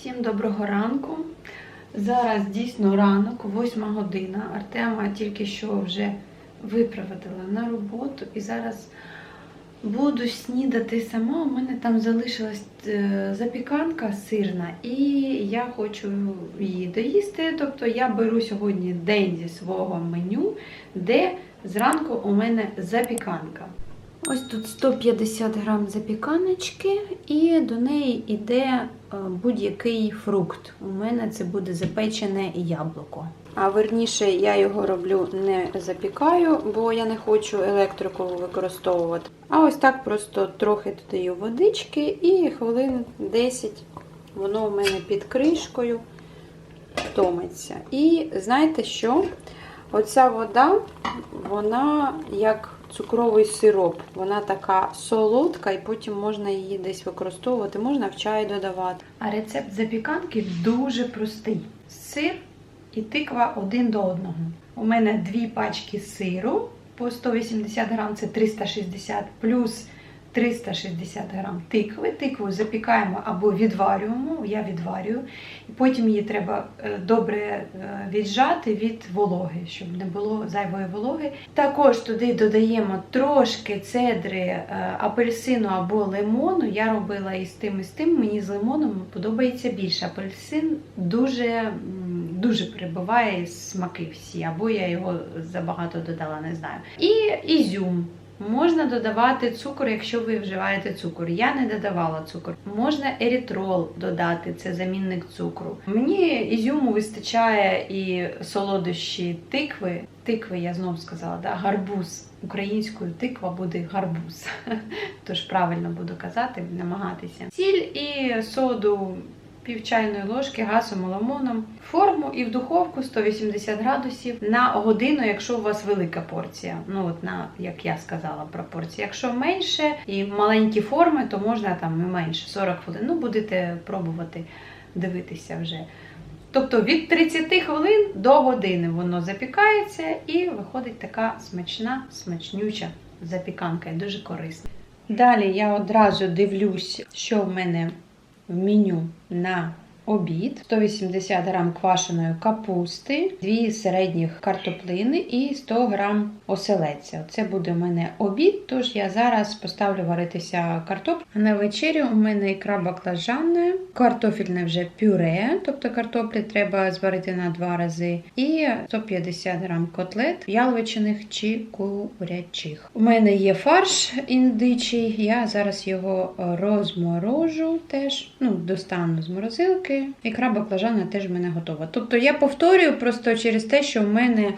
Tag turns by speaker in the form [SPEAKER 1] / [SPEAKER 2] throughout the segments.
[SPEAKER 1] Всім доброго ранку. Зараз дійсно ранок, 8 година. Артема тільки що вже випроводила на роботу і зараз буду снідати сама. У мене там залишилась е, запіканка сирна, і я хочу її доїсти. Тобто я беру сьогодні день зі свого меню, де зранку у мене запіканка. Ось тут 150 грам запіканочки, і до неї йде е, будь-який фрукт. У мене це буде запечене яблуко. А верніше я його роблю не запікаю, бо я не хочу електрику використовувати. А ось так просто трохи додаю водички і хвилин 10 воно у мене під кришкою томиться. І знаєте що? Оця вода, вона як цукровий сироп. Вона така солодка, і потім можна її десь використовувати, можна в чай додавати. А рецепт запіканки дуже простий: сир і тиква один до одного. У мене дві пачки сиру по 180 грам, це 360 плюс 360 грам тикви. Тикву запікаємо або відварюємо, я відварюю, і потім її треба е, добре е, віджати від вологи, щоб не було зайвої вологи. Також туди додаємо трошки цедри е, апельсину або лимону. Я робила і з тим, і з тим. Мені з лимоном подобається більше. Апельсин дуже, дуже перебиває смаки всі, або я його забагато додала, не знаю. І ізюм. Можна додавати цукор, якщо ви вживаєте цукор. Я не додавала цукор. Можна ерітрол додати, це замінник цукру. Мені ізюму вистачає і солодощі тикви. Тикви, я знов сказала, да? гарбуз. Українською тиква буде гарбуз. Тож правильно буду казати, намагатися. Сіль і соду пів чайної ложки газом лимоном, форму і в духовку 180 градусів на годину, якщо у вас велика порція. Ну от на як я сказала пропорція. Якщо менше і маленькі форми, то можна там і менше 40 хвилин. Ну будете пробувати дивитися вже. Тобто від 30 хвилин до години воно запікається і виходить така смачна, смачнюча запіканка і дуже корисна. Далі я одразу дивлюсь, що в мене в меню на обід. 180 грам квашеної капусти, 2 середніх картоплини і 100 грам оселедця. Це буде у мене обід, тож я зараз поставлю варитися картоплю. На вечерю у мене ікра баклажанна, картофельне вже пюре, тобто картоплі треба зварити на два рази, і 150 грам котлет яловичених чи курячих. У мене є фарш індичий, я зараз його розморожу теж, ну, достану з морозилки. Ікра баклажана теж в мене готова. Тобто я повторюю просто через те, що в мене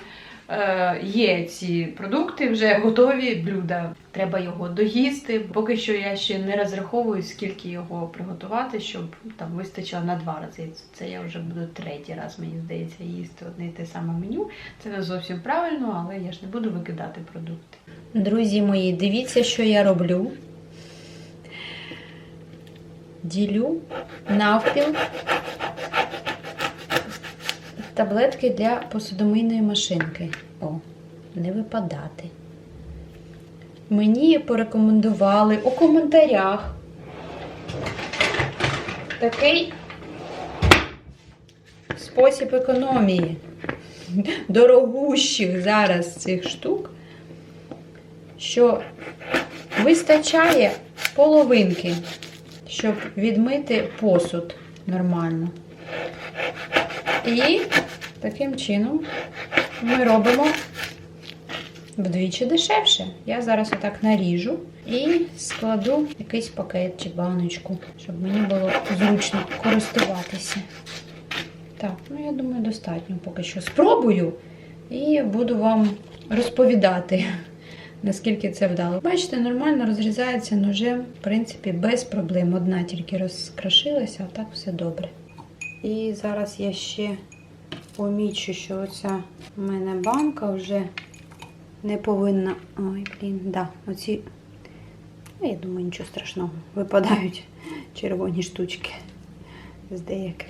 [SPEAKER 1] е, є ці продукти, вже готові блюда. Треба його доїсти. Поки що я ще не розраховую, скільки його приготувати, щоб там вистачило на два рази. Це я вже буду третій раз, мені здається, їсти одне і те саме меню. Це не зовсім правильно, але я ж не буду викидати продукти.
[SPEAKER 2] Друзі мої, дивіться, що я роблю. Ділю навпіл таблетки для посудомийної машинки. О, не випадати. Мені порекомендували у коментарях такий спосіб економії. Дорогущих зараз цих штук що вистачає половинки, щоб відмити посуд нормально. І таким чином ми робимо вдвічі дешевше. Я зараз отак наріжу і складу якийсь пакет чи баночку, щоб мені було зручно користуватися. Так, ну я думаю, достатньо поки що. Спробую і буду вам розповідати наскільки це вдало. Бачите, нормально розрізається ножем, в принципі, без проблем. Одна тільки розкрашилася, а так все добре. І зараз я ще помічу, що оця в мене банка вже не повинна. Ой, блін, да, оці, ну, я думаю, нічого страшного. Випадають червоні штучки з деяких.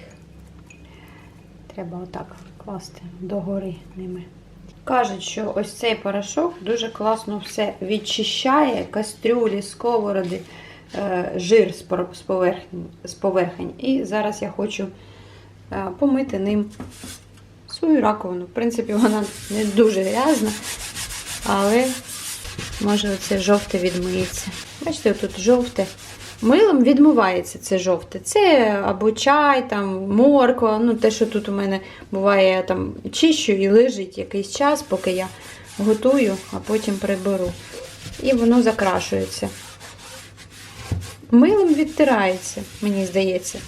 [SPEAKER 2] Треба отак класти догори ними. Кажуть, що ось цей порошок дуже класно все відчищає, кастрюлі, сковороди,
[SPEAKER 1] е, жир з поверхень, з поверхень. І зараз я хочу е, помити ним свою раковину. В принципі, вона не дуже грязна, але може оце жовте відмиється. Бачите, тут жовте. Милом відмивається це жовте. Це або чай, там, морква, ну те, що тут у мене буває, там чищу і лежить якийсь час, поки я готую, а потім приберу. І воно закрашується. Милом відтирається, мені здається.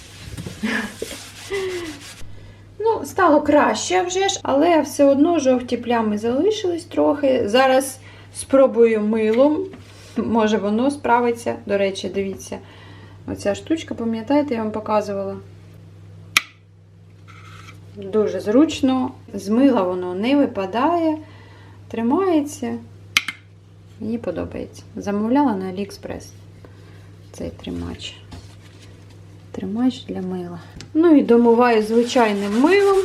[SPEAKER 1] Ну, стало краще вже ж, але все одно жовті плями залишились трохи. Зараз спробую милом. Може, воно справиться. До речі, дивіться. Оця штучка, пам'ятаєте, я вам показувала. Дуже зручно. З мила воно не випадає, тримається. Мені подобається. Замовляла на AliExpress цей тримач. Тримач для мила. Ну і домиваю звичайним милом.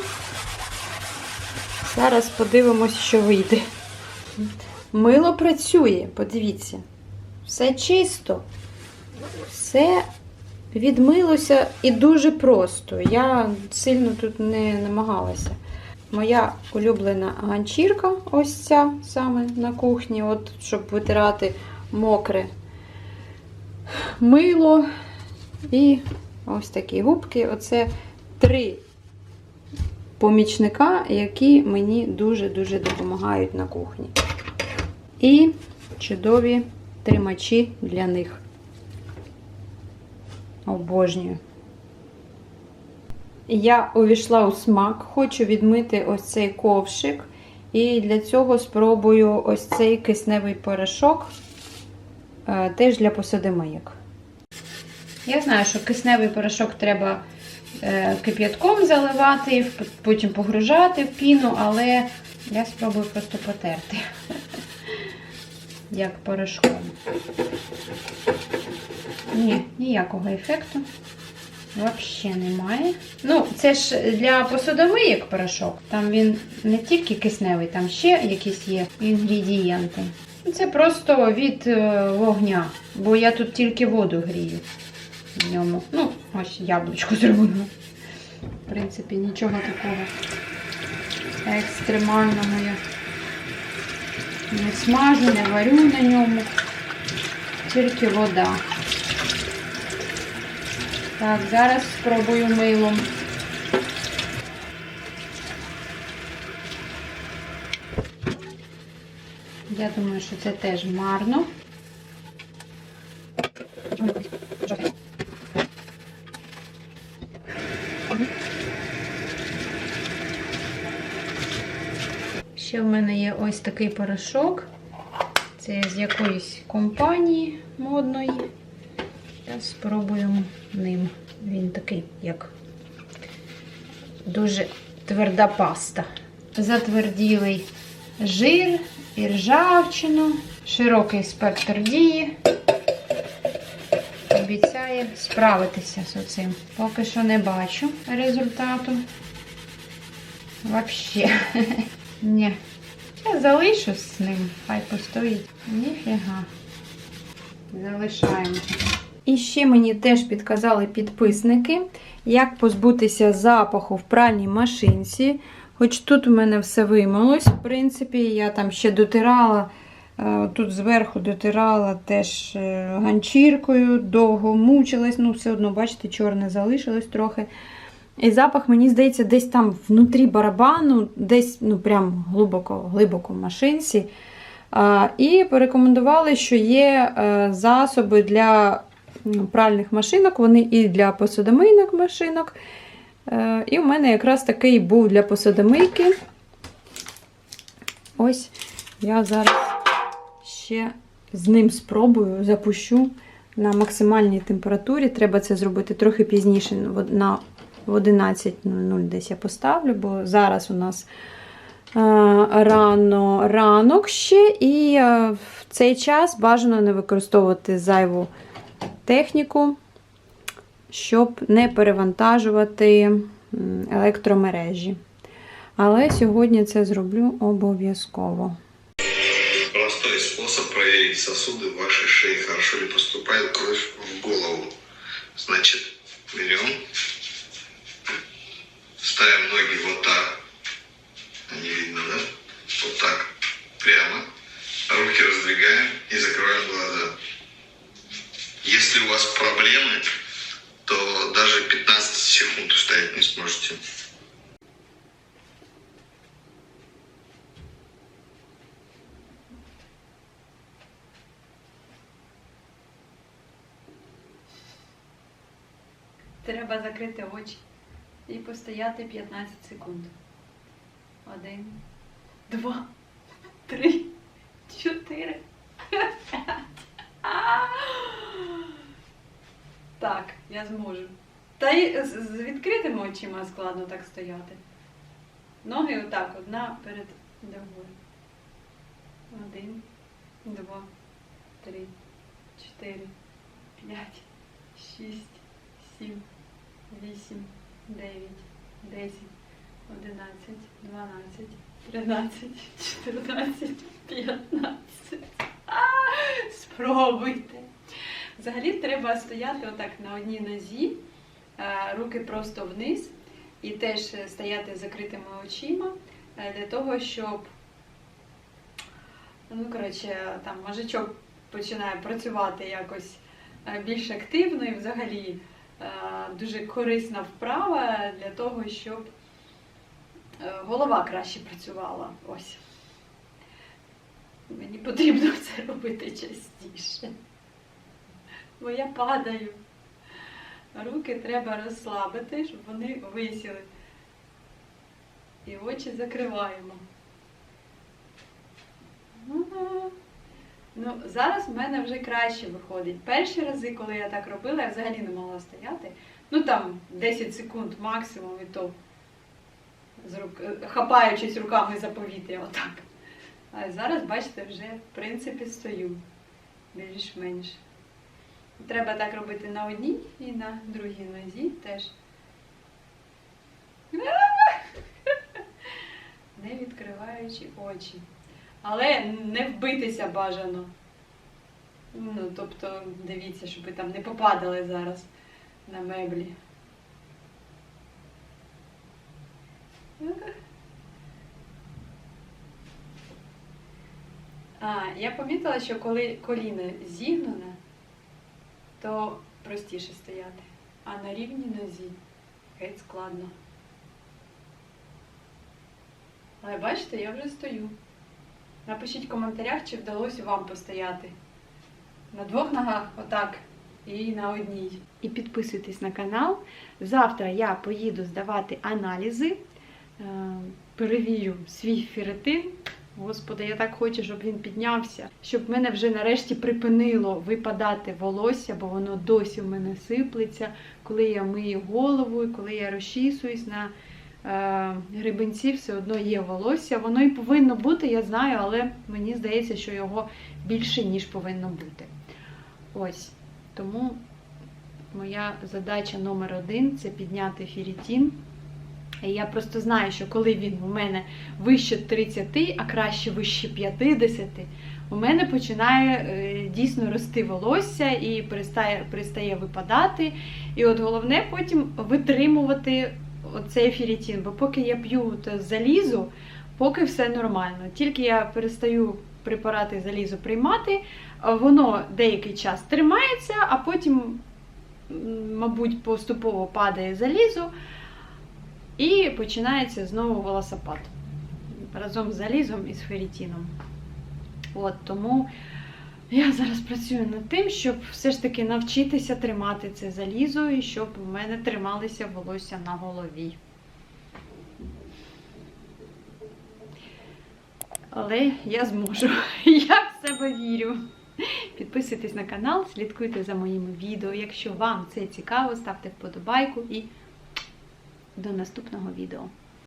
[SPEAKER 1] Зараз подивимось, що вийде. Мило працює, подивіться. Все чисто, все відмилося і дуже просто. Я сильно тут не намагалася. Моя улюблена ганчірка, ось ця саме на кухні, от, щоб витирати мокре мило і ось такі губки. Оце три помічника, які мені дуже-дуже допомагають на кухні. І чудові тримачі для них. Обожнюю. Я увійшла у смак, хочу відмити ось цей ковшик. І для цього спробую ось цей кисневий порошок, е, теж для посудомийок. Я знаю, що кисневий порошок треба е, кип'ятком заливати, потім погружати в піну, але я спробую просто потерти як порошком. Ні, ніякого ефекту. Взагалі немає. Ну, це ж для посудомийок порошок. Там він не тільки кисневий, там ще якісь є інгредієнти. Це просто від е, вогня, бо я тут тільки воду грію в ньому. Ну, ось яблучко зробила. В принципі, нічого такого екстремального я не смажу, не варю на ньому. Тільки вода. Так, зараз спробую милом. Я думаю, що це теж марно. Ще в мене є ось такий порошок. Це з якоїсь компанії модної. Зараз спробуємо ним. Він такий, як дуже тверда паста. Затверділий жир і ржавчину, широкий спектр дії. Обіцяє справитися з цим. Поки що не бачу результату. Взагалі. Ні. Я залишусь з ним, хай постоїть. Ніфіга. Залишаємо. І ще мені теж підказали підписники, як позбутися запаху в пральній машинці. Хоч тут у мене все вимилось, в принципі, я там ще дотирала, е, тут зверху дотирала теж е, ганчіркою, довго мучилась, ну все одно, бачите, чорне залишилось трохи. І запах, мені здається, десь там внутрі барабану, десь ну прям глибоко глибоко в машинці. А, І порекомендували, що є е, засоби для пральних машинок, вони і для посудомийних машинок. Е, І в мене якраз такий був для посудомийки. Ось я зараз ще з ним спробую, запущу на максимальній температурі. Треба це зробити трохи пізніше на в 11.00 десь я поставлю, бо зараз у нас е, рано ранок ще, і е, в цей час бажано не використовувати зайву техніку, щоб не перевантажувати електромережі. Але сьогодні це зроблю обов'язково.
[SPEAKER 3] Простой способ проверить сосуды в вашей шее, хорошо ли поступает кровь в голову. Значит, берем, ставим ноги вот так. Не видно, да? Вот так. Прямо. Руки раздвигаем и закрываем глаза. Если у вас проблемы, то даже 15 секунд устоять не сможете.
[SPEAKER 1] Треба закрити очі і постояти 15 секунд. Один, два, три, чотири, п'ять. Так, я зможу. Та й з відкритими очима складно так стояти. Ноги отак, одна перед другою. Один, два, три, чотири, п'ять, шість, сім, вісім, дев'ять, десять, одинадцять, дванадцять, тринадцять, чотирнадцять, п'ятнадцять. Спробуйте. Взагалі треба стояти отак на одній нозі, е, руки просто вниз, і теж стояти закритими очима е, для того, щоб ну, коротше, там мозочок починає працювати якось е, більш активно і взагалі дуже корисна вправа для того, щоб е, голова краще працювала. Ось. Мені потрібно це робити частіше. Бо я падаю. Руки треба розслабити, щоб вони висіли. І очі закриваємо. Ну, зараз в мене вже краще виходить. Перші рази, коли я так робила, я взагалі не могла стояти. Ну там 10 секунд максимум і то е, хапаючись руками за повітря отак. А зараз, бачите, вже в принципі стою більш-менш. Треба так робити на одній і на другій нозі теж. Не відкриваючи очі. Але не вбитися бажано. Ну, тобто, дивіться, щоб ви там не попадали зараз на меблі. А, я помітила, що коли коліно зігнуне, то простіше стояти. А на рівні нозі геть складно. Але бачите, я вже стою. Напишіть в коментарях, чи вдалося вам постояти. На двох ногах, отак, і на одній. І підписуйтесь на канал. Завтра я поїду здавати аналізи, е, перевірю свій ферритин. Господи, я так хочу, щоб він піднявся, щоб мене вже нарешті припинило випадати волосся, бо воно досі в мене сиплеться, коли я мию голову, коли я розчісуюсь на е, грибенці, все одно є волосся. Воно і повинно бути, я знаю, але мені здається, що його більше, ніж повинно бути. Ось. Тому моя задача номер один це підняти ферритин. І я просто знаю, що коли він у мене вище 30, а краще вище 50, у мене починає е, дійсно рости волосся і перестає, перестає випадати. І от головне потім витримувати оцей ферритин, бо поки я п'ю те залізо, поки все нормально. Тільки я перестаю препарати залізо приймати, воно деякий час тримається, а потім, мабуть, поступово падає залізо. І починається знову волосопад разом з залізом і з ферритином. От тому я зараз працюю над тим, щоб все ж таки навчитися тримати це залізо і щоб у мене трималися волосся на голові. Але я зможу. Я в себе вірю. Підписуйтесь на канал, слідкуйте за моїми відео. Якщо вам це цікаво, ставте вподобайку і до наступного відео.